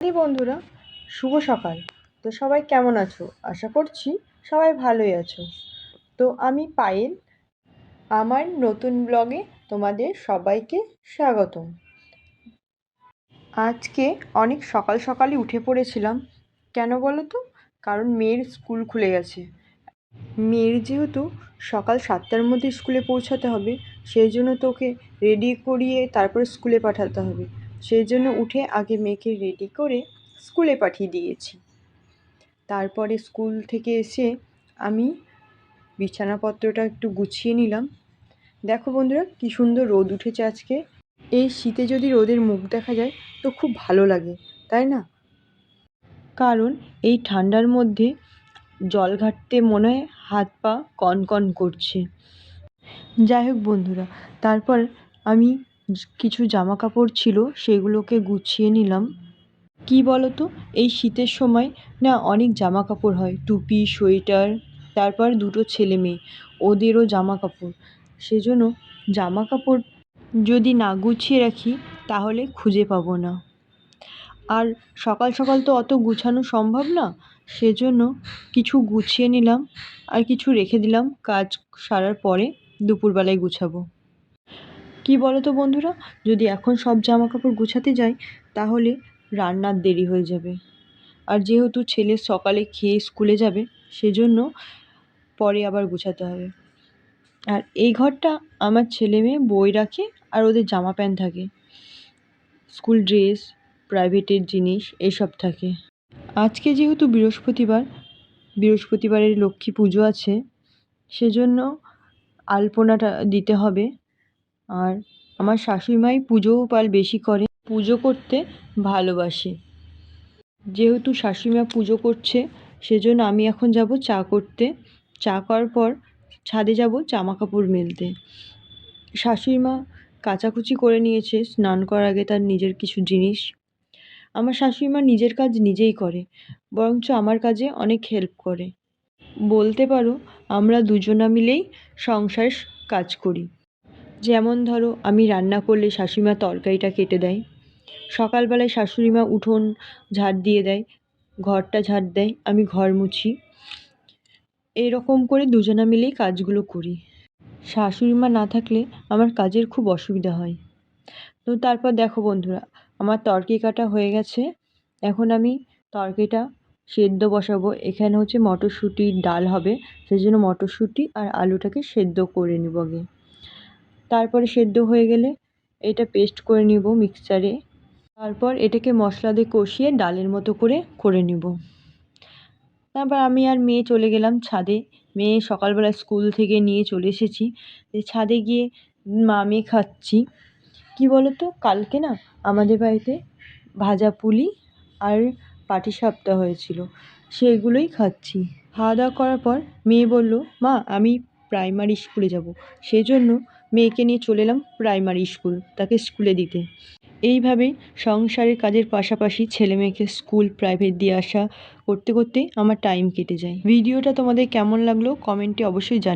এই বন্ধুরা, শুভ সকাল। তো সবাই কেমন আছো? আশা করছি সবাই ভালোই আছো। তো আমি পায়েল, আমার নতুন ব্লগে তোমাদের সবাইকে স্বাগতম। আজকে অনেক সকাল সকালই উঠে পড়েছিলাম। কেন বলো তো কারণ মেয়ের স্কুল খুলে গেছে। মেয়ের যেহেতু সকাল সাতটার মধ্যে স্কুলে পৌঁছাতে হবে, সেই জন্য তোকে রেডি করিয়ে তারপর স্কুলে পাঠাতে হবে। সেই জন্য উঠে আগে মেয়েকে রেডি করে স্কুলে পাঠিয়ে দিয়েছি। তারপরে স্কুল থেকে এসে আমি বিছানাপত্রটা একটু গুছিয়ে নিলাম। দেখো বন্ধুরা, কি সুন্দর রোদ উঠেছে আজকে। এই শীতে যদি রোদের মুখ দেখা যায়, তো খুব ভালো লাগে, তাই না? কারণ এই ঠান্ডার মধ্যে জল ঘাটতে মনে হয় হাত পা কনকন করছে। যাই হোক বন্ধুরা, তারপর আমি কিছু জামা কাপড় ছিল, সেগুলোকে গুছিয়ে নিলাম। কি বলো তো এই শীতের সময় না অনেক জামা কাপড় হয়, টুপি, সোয়েটার, তারপর দুটো ছেলে মেয়ে, ওদেরও জামা কাপড় সেজন্য জামা কাপড় যদি না গুছিয়ে রাখি, তাহলে খুঁজে পাবো না। আর সকাল সকাল তো অত গুছানো সম্ভব না, সেজন্য কিছু গুছিয়ে নিলাম, আর কিছু রেখে দিলাম, কাজ সারার পরে দুপুরবেলায় গুছাবো। কি বলো তো বন্ধুরা? যদি এখন সব জামা কাপড় গুছাতে যাই, তাহলে রান্নার দেরি হয়ে যাবে। আর যেহেতু ছেলে সকালে খেয়ে স্কুলে যাবে, সেজন্য পরে আবার গুছাতে হবে। আর এই ঘরটা আমার ছেলে মেয়ে বই রাখে আর ওদের জামা প্যান্ট থাকে। স্কুল ড্রেস, প্রাইভেটের জিনিস, এসব থাকে। আজকে যেহেতু বৃহস্পতিবার, বৃহস্পতিবারের লক্ষ্মী পুজো আছে, সেজন্য আলপনাটা দিতে হবে। আর আমার শাশুড়িমাই পুজোও পাল বেশি করে, পুজো করতে ভালোবাসে। যেহেতু শাশুড়িমা পুজো করছে, সেজন্য আমি এখন যাব চা করতে। চা করার পর ছাদে যাব জামা কাপড় মেলতে। শাশুড়িমা কাচাকুচি করে নিয়েছে, স্নান করার আগে তার নিজের কিছু জিনিস। আমার শাশুড়িমা নিজের কাজ নিজেই করে, বরঞ্চ আমার কাজে অনেক হেল্প করে। বলতে পারো, আমরা দুজনা মিলেই সংসার কাজ করি। যেমন ধরো, আমি রান্না করলে শাশুড়িমা তরকারিটা কেটে দেয়। সকালবেলায় শাশুড়িমা উঠোন ঝাড় দিয়ে দেয়, ঘরটা ঝাড় দেয়, আমি ঘর মুছি। এরকম করে দুজনা মিলেই কাজগুলো করি। শাশুড়িমা না থাকলে আমার কাজের খুব অসুবিধা হয়। তো তারপর দেখো বন্ধুরা, আমার তরকি কাটা হয়ে গেছে। এখন আমি তরকিটা সেদ্ধ বসাবো। এখানে হচ্ছে মটরশুঁটির ডাল হবে সেই জন্য মটরশুঁটি আর আলুটাকে সেদ্ধ করে নেব আগে। তারপরে সেদ্ধ হয়ে গেলে এটা পেস্ট করে নিব মিক্সচারে তারপর এটাকে মশলা দিয়ে কষিয়ে ডালের মতো করে করে নিব। তারপর আমি আর মেয়ে চলে গেলাম ছাদে। মেয়ে সকালবেলা স্কুল থেকে নিয়ে চলে এসেছি। ছাদে গিয়ে মা মেয়ে খাচ্ছি। কী বলো তো কালকে না আমাদের বাড়িতে ভাজা পুলি আর পাটিসাপটা হয়েছিল। সেগুলোই খাচ্ছি। খাওয়া দাওয়া করার পর মেয়ে বলল, মা, আমি প্রাইমারি স্কুলে যাব। সেই জন্য মেয়েকে নিয়ে চলে এলাম প্রাইমারি স্কুল, তাকে স্কুলে দিতে। এইভাবেই সংসারের কাজের পাশাপাশি ছেলে মেয়েকে স্কুল, প্রাইভেট দিয়ে আসা করতে করতে আমার টাইম কেটে যায়। ভিডিওটা তোমাদের কেমন লাগল কমেন্টে অবশ্যই জানি